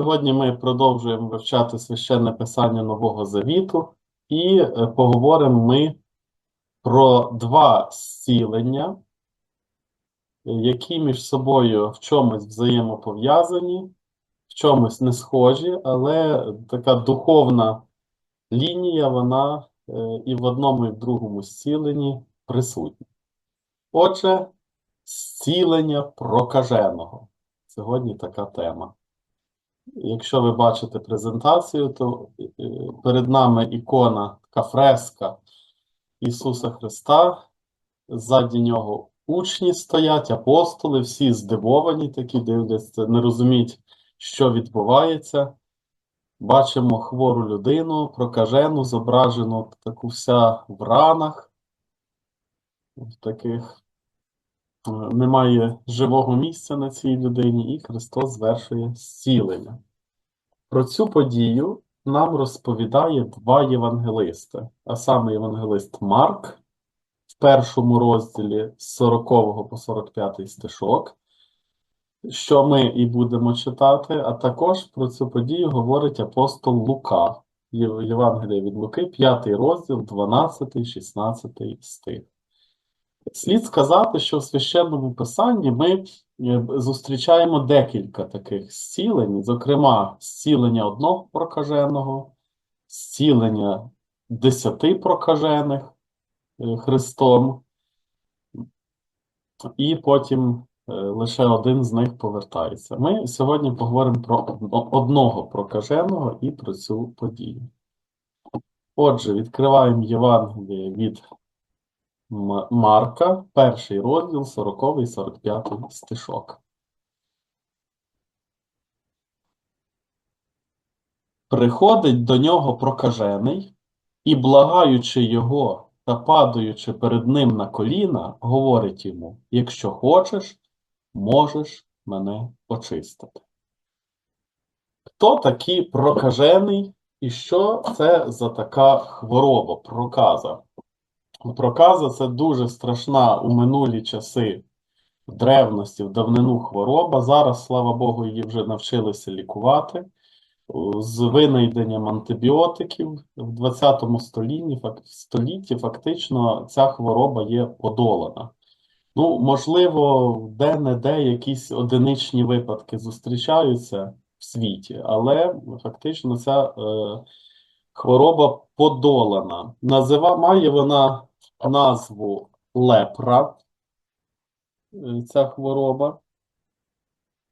Сьогодні ми продовжуємо вивчати священне писання Нового Завіту і е, поговоримо ми про два зцілення, які між собою в чомусь взаємопов'язані, в чомусь не схожі, але така духовна лінія, вона е, і в одному, і в другому зціленні присутня. Отже, зцілення прокаженого. Сьогодні така тема. Якщо ви бачите презентацію, то е, перед нами ікона, така фреска Ісуса Христа. Ззаді нього учні стоять, апостоли, всі здивовані такі, дивляться, не розуміють, що відбувається. Бачимо хвору людину, прокажену, зображену таку вся в ранах, в таких немає живого місця на цій людині, і Христос звершує зцілення. Про цю подію нам розповідає два євангелисти, а саме євангелист Марк в першому розділі з 40 по 45 стишок, що ми і будемо читати, а також про цю подію говорить апостол Лука, Євангелія від Луки, 5 розділ, 12, 16 стих. Слід сказати, що в священному писанні ми е, зустрічаємо декілька таких зцілень, зокрема, зцілення одного прокаженого, зцілення десяти прокажених е, Христом, і потім е, лише один з них повертається. Ми сьогодні поговоримо про одного прокаженого і про цю подію. Отже, відкриваємо Євангеліє від Марка, перший розділ, 40 і 45 стишок. Приходить до нього прокажений і, благаючи його та падаючи перед ним на коліна, говорить йому: Якщо хочеш, можеш мене очистити. Хто такий прокажений і що це за така хвороба, проказа? Проказа це дуже страшна у минулі часи в древності, в давнину хвороба. Зараз, слава Богу, її вже навчилися лікувати. З винайденням антибіотиків в 20 столітті, столітті фактично ця хвороба є подолана. Ну, можливо, де-не-де якісь одиничні випадки зустрічаються в світі, але фактично ця е, хвороба подолана. Назива, має вона назву лепра, е, ця хвороба.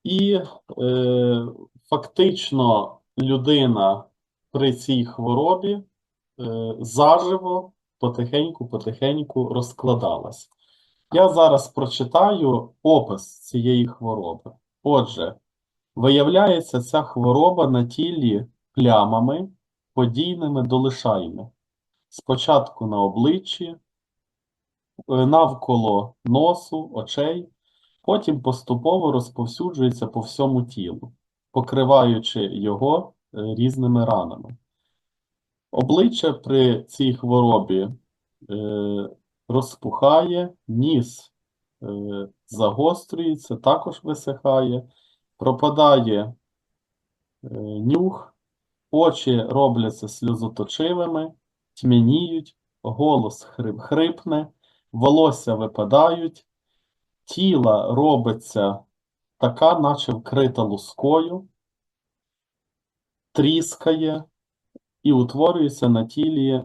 І е, фактично людина при цій хворобі е, заживо потихеньку-потихеньку розкладалась. Я зараз прочитаю опис цієї хвороби. Отже, виявляється ця хвороба на тілі плямами, подійними до лишайми. Спочатку на обличчі, навколо носу, очей, потім поступово розповсюджується по всьому тілу, покриваючи його е, різними ранами. Обличчя при цій хворобі е, розпухає, ніс е, загострюється, також висихає, пропадає е, нюх, очі робляться сльозоточивими, тьмяніють, голос хрип, хрипне, волосся випадають, тіла робиться така, наче вкрита лускою, тріскає і утворюються на тілі е,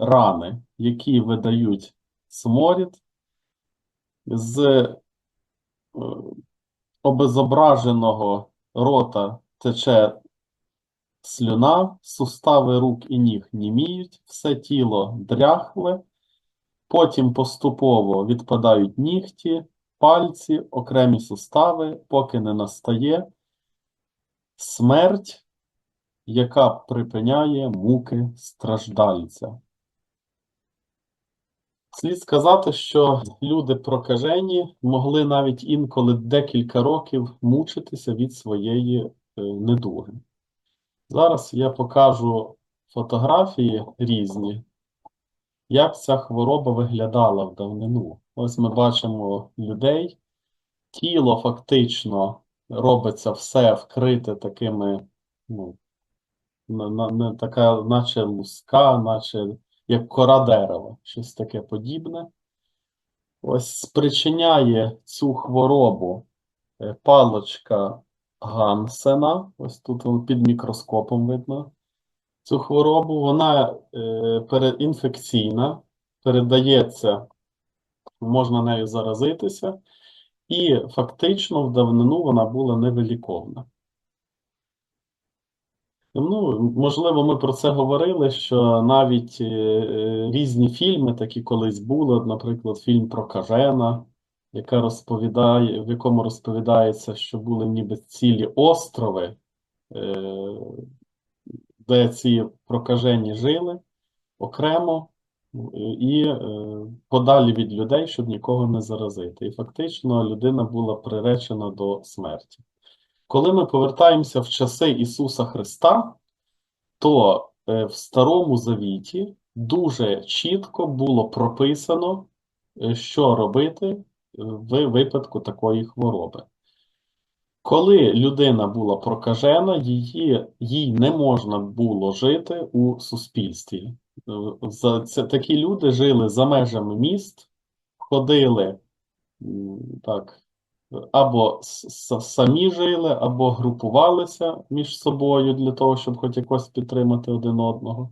рани, які видають сморід з е, обезображеного рота тече слюна, сустави рук і ніг німіють, все тіло дряхле, потім поступово відпадають нігті, пальці, окремі сустави, поки не настає смерть, яка припиняє муки страждальця. Слід сказати, що люди прокажені могли навіть інколи декілька років мучитися від своєї е, недуги. Зараз я покажу фотографії різні, як ця хвороба виглядала в давнину. Ось ми бачимо людей, тіло фактично робиться все вкрите такими, ну, така, наче луска, наче як кора дерева, щось таке подібне. Ось спричиняє цю хворобу е, палочка Гансена. Ось тут під мікроскопом видно цю хворобу. Вона е, інфекційна, передається, можна нею заразитися, і фактично в давнину вона була невиліковна. Ну, можливо, ми про це говорили, що навіть е, е, різні фільми такі колись були, наприклад, фільм про Кажена, яка розповідає, в якому розповідається, що були ніби цілі острови, е, де ці прокажені жили окремо е, і е, подалі від людей, щоб нікого не заразити. І фактично людина була приречена до смерті. Коли ми повертаємося в часи Ісуса Христа, то е, в Старому Завіті дуже чітко було прописано, що робити в випадку такої хвороби. Коли людина була прокажена, її, їй не можна було жити у суспільстві. Е, За, це, такі люди жили за межами міст, ходили так, або самі жили, або групувалися між собою для того, щоб хоч якось підтримати один одного.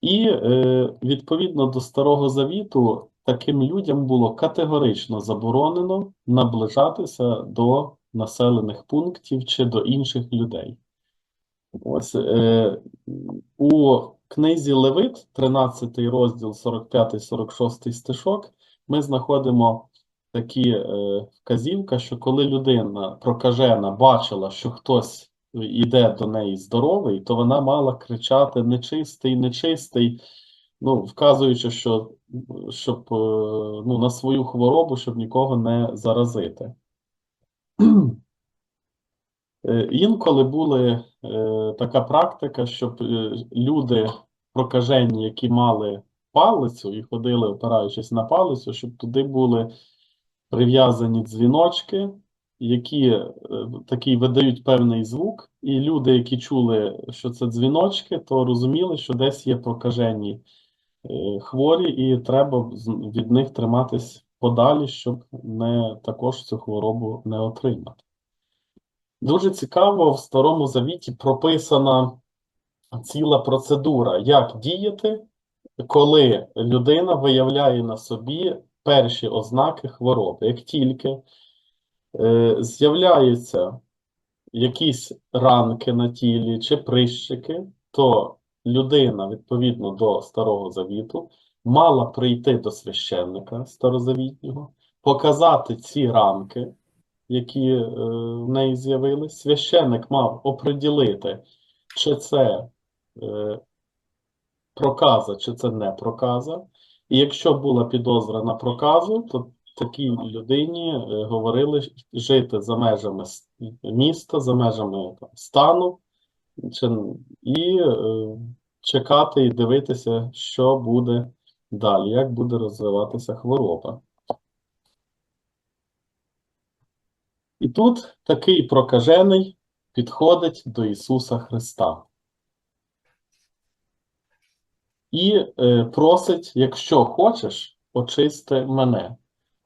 І е, відповідно до Старого Завіту таким людям було категорично заборонено наближатися до населених пунктів чи до інших людей. Ось е, у книзі Левит, 13 розділ, 45-46 стишок, ми знаходимо такі е, вказівка, що коли людина прокажена бачила, що хтось іде до неї здоровий, то вона мала кричати нечистий, нечистий, ну, вказуючи, що щоб е, ну, на свою хворобу, щоб нікого не заразити. Е, Інколи були е, така практика, щоб е, люди прокажені, які мали палицю і ходили, опираючись на палицю, щоб туди були прив'язані дзвіночки, які такий видають певний звук, і люди, які чули, що це дзвіночки, то розуміли, що десь є прокажені хворі, і треба від них триматись подалі, щоб не також цю хворобу не отримати. Дуже цікаво, в Старому Завіті прописана ціла процедура, як діяти, коли людина виявляє на собі перші ознаки хвороби. Як тільки е, з'являються якісь ранки на тілі чи прищики, то людина, відповідно до Старого Завіту, мала прийти до священника старозавітнього, показати ці ранки, які е, в неї з'явились. Священник мав оприділити, чи це е, проказа, чи це не проказа. І якщо була підозра на проказу, то такій людині е, говорили жити за межами міста, за межами там, стану, чи, і е, чекати і дивитися, що буде далі, як буде розвиватися хвороба. І тут такий прокажений підходить до Ісуса Христа і е, просить, якщо хочеш, очисти мене.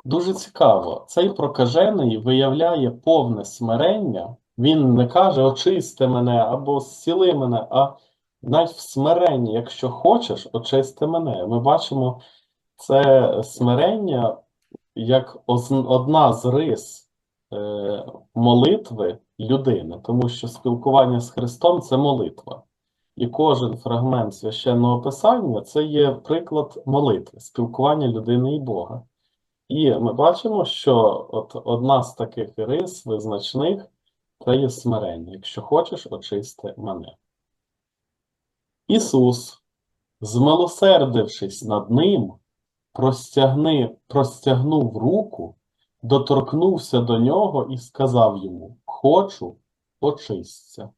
Дуже цікаво, цей прокажений виявляє повне смирення. Він не каже очисти мене або зціли мене, а навіть в смиренні, якщо хочеш, очисти мене. Ми бачимо це смирення як одна з рис е, молитви людини, тому що спілкування з Христом це молитва. І кожен фрагмент священного писання це є приклад молитви, спілкування людини і Бога. І ми бачимо, що от одна з таких рис визначних це є смирення. Якщо хочеш, очисти мене. Ісус, змилосердившись над ним, простягни, простягнув руку, доторкнувся до нього і сказав йому: Хочу, очисться.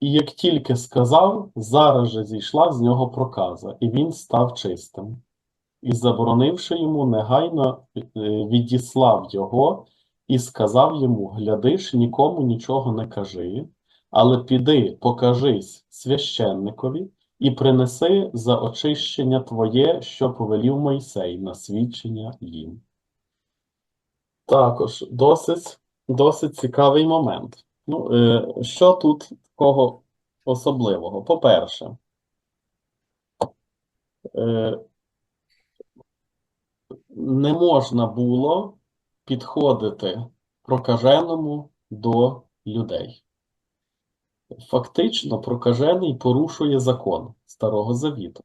І як тільки сказав, зараз же зійшла з нього проказа, і він став чистим. І, заборонивши йому, негайно е, відіслав його і сказав йому: Глядиш, нікому нічого не кажи, але піди, покажись священникові і принеси за очищення твоє, що повелів Мойсей, на свідчення їм. Також досить, досить цікавий момент. Ну, е, що тут такого особливого? По-перше, е, не можна було підходити прокаженому до людей. Фактично, прокажений порушує закон Старого Завіту.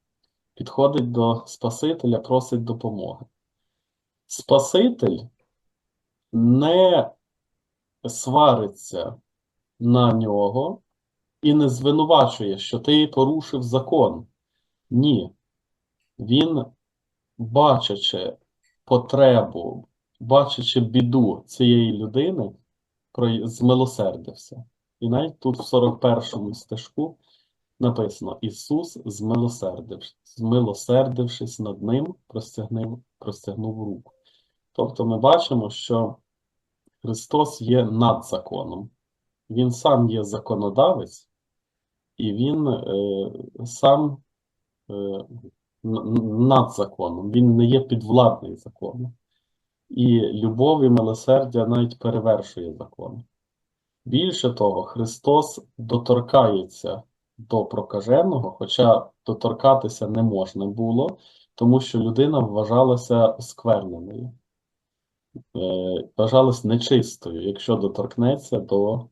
Підходить до Спасителя, просить допомоги. Спаситель не свариться на нього і не звинувачує, що ти порушив закон. Ні. Він, бачачи потребу, бачачи біду цієї людини, змилосердився. І навіть тут в 41-му стежку написано: Ісус, змилосердившись, змилосердившись над ним, простягнув, простягнув руку. Тобто ми бачимо, що Христос є над законом. Він сам є законодавець, і Він е, сам е, над законом. Він не є підвладний закону. І любов і милосердя навіть перевершує закон. Більше того, Христос доторкається до прокаженого, хоча доторкатися не можна було, тому що людина вважалася скверненою, е, вважалась нечистою, якщо доторкнеться до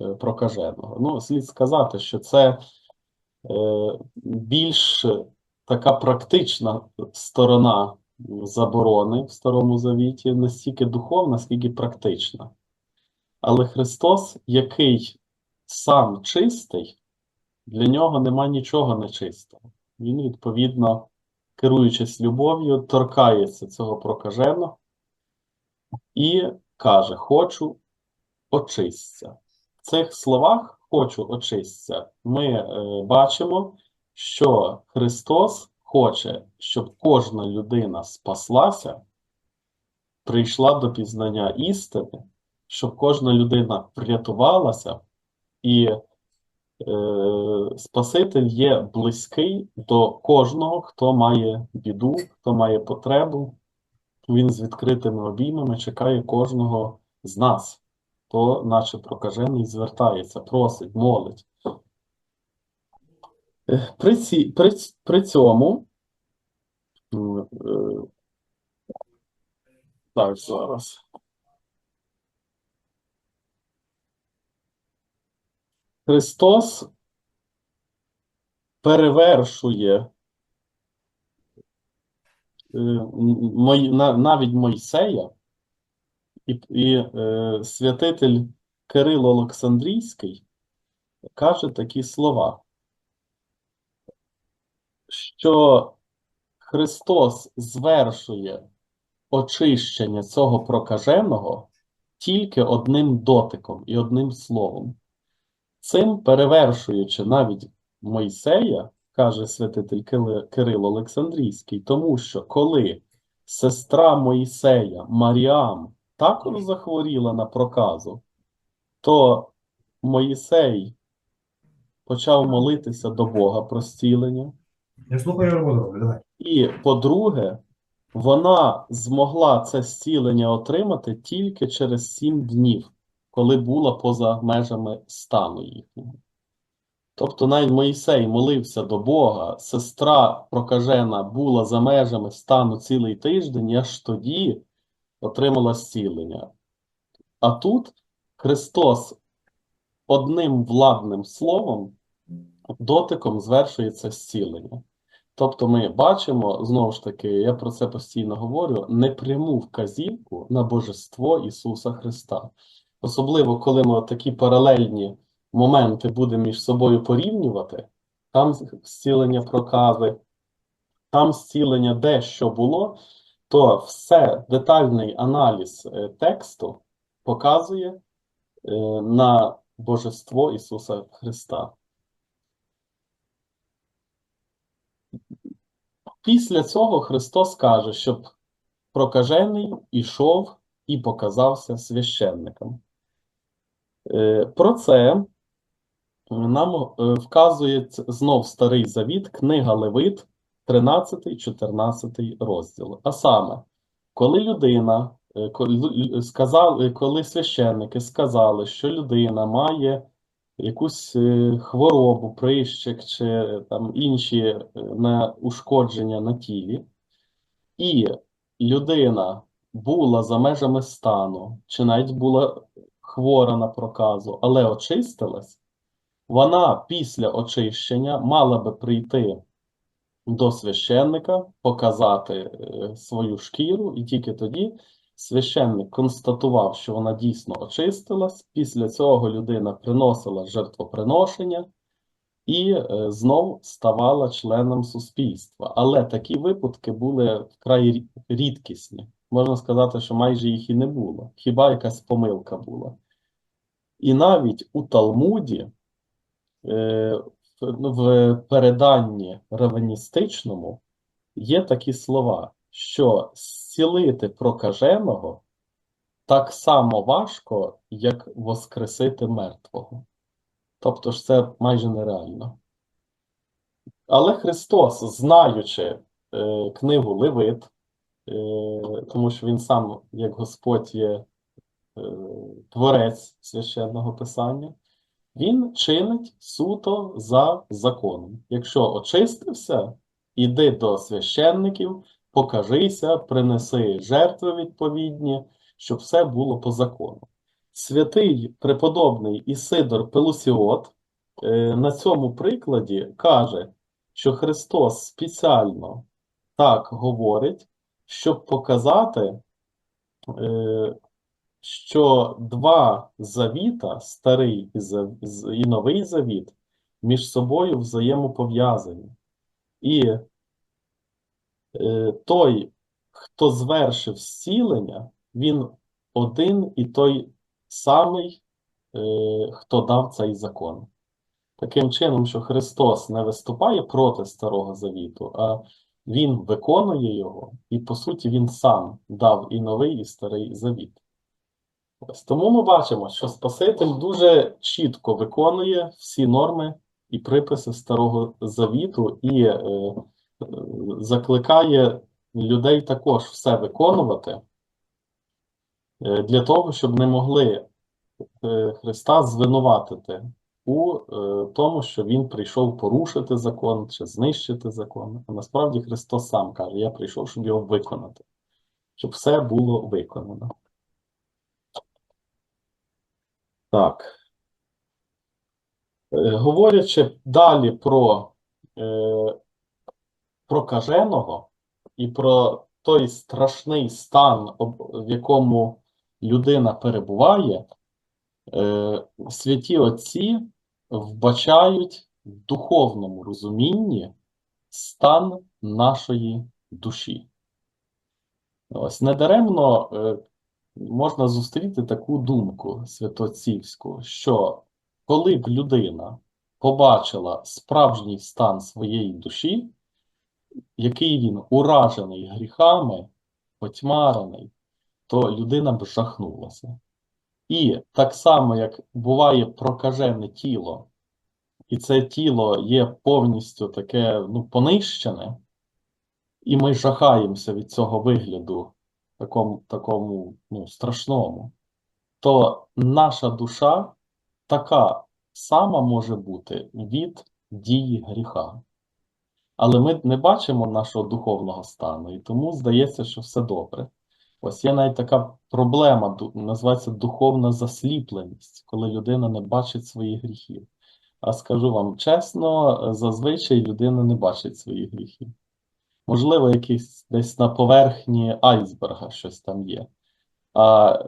е, прокаженого. Ну, слід сказати, що це е, більш така практична сторона заборони в Старому Завіті, не стільки духовна, скільки практична. Але Христос, який сам чистий, для нього нема нічого нечистого. Він, відповідно, керуючись любов'ю, торкається цього прокаженого і каже: Хочу очисться. В цих словах хочу очисться, ми е, бачимо, що Христос хоче, щоб кожна людина спаслася, прийшла до пізнання істини, щоб кожна людина врятувалася, і е, Спаситель є близький до кожного, хто має біду, хто має потребу. Він з відкритими обіймами чекає кожного з нас, хто, наче прокажений, звертається, просить, молить. Е, При, ці, при, при цьому, е, так, зараз. Христос перевершує е, навіть Мойсея, і, і е, святитель Кирило Олександрійський каже такі слова, що Христос звершує очищення цього прокаженого тільки одним дотиком і одним словом. Цим перевершуючи навіть Мойсея, каже святитель Кирило Олександрійський, тому що коли сестра Мойсея Маріам також захворіла на проказу, то Моїсей почав молитися до Бога про зцілення. Я слухаю роботу, давай. І, по-друге, вона змогла це зцілення отримати тільки через сім днів, коли була поза межами стану їхнього. Тобто навіть Моїсей молився до Бога, сестра прокажена була за межами стану цілий тиждень, аж тоді отримала зцілення. А тут Христос одним владним словом, дотиком звершується зцілення. Тобто ми бачимо, знову ж таки, я про це постійно говорю, непряму вказівку на божество Ісуса Христа. Особливо, коли ми такі паралельні моменти будемо між собою порівнювати, там зцілення прокази, там зцілення де що було, то все детальний аналіз е, тексту показує е, на божество Ісуса Христа. Після цього Христос каже, щоб прокажений ішов і показався священникам. Е, Про це нам е, вказує знов Старий Завіт, книга Левит, 13-14 розділ. А саме, коли людина, е, сказали, коли священники сказали, що людина має якусь е, хворобу, прищик чи е, там інші е, ушкодження на тілі, і людина була за межами стану, чи навіть була хвора на проказу, але очистилась, вона після очищення мала би прийти до священника, показати е, свою шкіру, і тільки тоді священник констатував, що вона дійсно очистилась. Після цього людина приносила жертвоприношення і е, знов ставала членом суспільства. Але такі випадки були вкрай рідкісні. Можна сказати, що майже їх і не було. Хіба якась помилка була. І навіть у Талмуді, е, в, переданні равеністичному є такі слова, що зцілити прокаженого так само важко, як воскресити мертвого. Тобто ж це майже нереально. Але Христос, знаючи е, книгу Левит, е, тому що він сам, як Господь, є творець священного писання, він чинить суто за законом. Якщо очистився, іди до священників, покажися, принеси жертви відповідні, щоб все було по закону. Святий преподобний Ісидор Пелусіот е, на цьому прикладі каже, що Христос спеціально так говорить, щоб показати, е, що два завіта, старий і, новий завіт, між собою взаємопов'язані. І е, той, хто звершив зцілення, він один і той самий, е, хто дав цей закон. Таким чином, що Христос не виступає проти Старого Завіту, а Він виконує його, і по суті Він сам дав і новий, і старий завіт. Ось тому ми бачимо, що Спаситель дуже чітко виконує всі норми і приписи Старого Завіту і е, е, закликає людей також все виконувати е, для того, щоб не могли е, Христа звинуватити у е, тому, що Він прийшов порушити закон чи знищити закон. А насправді Христос сам каже: Я прийшов, щоб його виконати, щоб все було виконано. Так. Е, Говорячи далі про е, прокаженого і про той страшний стан, в якому людина перебуває, е, святі отці вбачають в духовному розумінні стан нашої душі. Ось недаремно можна зустріти таку думку святоотцівську, що коли б людина побачила справжній стан своєї душі, який він уражений гріхами, потьмарений, то людина б жахнулася. І так само, як буває прокажене тіло, і це тіло є повністю таке ну, понищене, і ми жахаємося від цього вигляду, такому, такому ну, страшному, то наша душа така сама може бути від дії гріха. Але ми не бачимо нашого духовного стану, і тому здається, що все добре. Ось є навіть така проблема, називається духовна засліпленість, коли людина не бачить своїх гріхів. А скажу вам чесно, зазвичай людина не бачить своїх гріхів. Можливо, якийсь десь на поверхні айсберга щось там є. А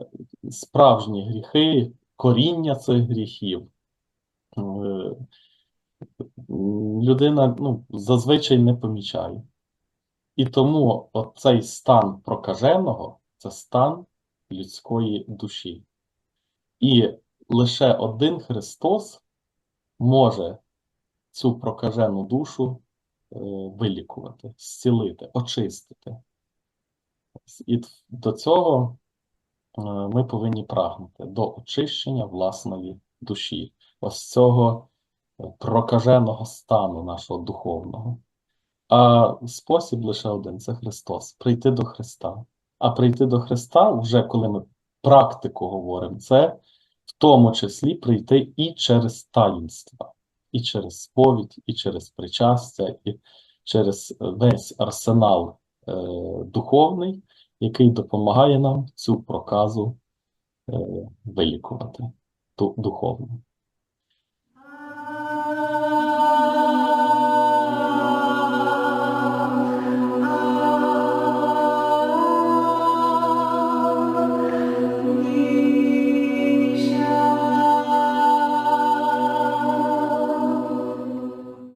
справжні гріхи, коріння цих гріхів, е, людина ну, зазвичай не помічає. І тому оцей стан прокаженого це стан людської душі. І лише один Христос може цю прокажену душу вилікувати, зцілити, очистити. І до цього е, ми повинні прагнути до очищення власної душі, ось цього е, прокаженого стану нашого духовного. А спосіб лише один це Христос прийти до Христа. А прийти до Христа, вже коли ми практику говоримо, це в тому числі прийти і через таїнства, і через сповідь, і через причастя, і через весь арсенал е, духовний, який допомагає нам цю проказу е, вилікувати духовну.